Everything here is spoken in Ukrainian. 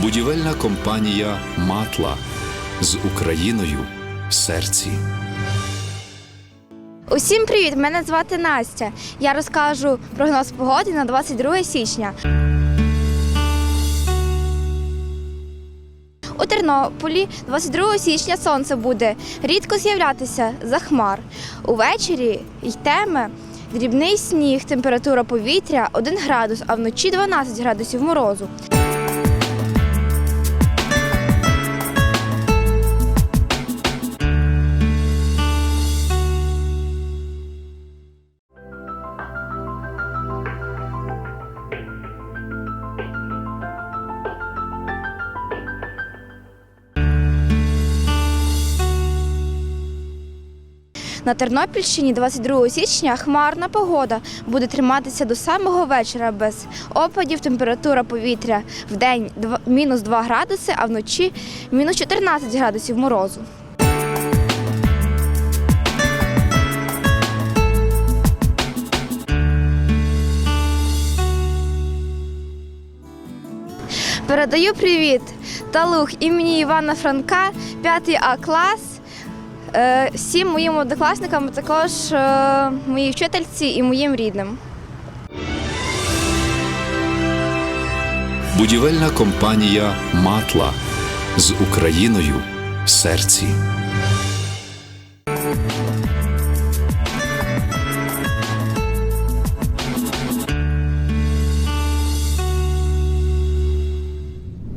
Будівельна компанія Матла з Україною в серці. Усім привіт! Мене звати Настя. Я розкажу прогноз погоди на 22 січня. Тернополі 22 січня сонце буде рідко з'являтися за хмар. Увечері йтеме дрібний сніг, температура повітря 1 градус, а вночі 12 градусів морозу. На Тернопільщині 22 січня хмарна погода буде триматися до самого вечора без опадів. Температура повітря в день мінус 2 градуси, а вночі мінус 14 градусів морозу. Передаю привіт Талух імені Івана Франка, 5 А клас. Е, Всім моїм однокласникам, також е, моїй вчительці і моїм рідним. Будівельна компанія Матла з Україною в серці.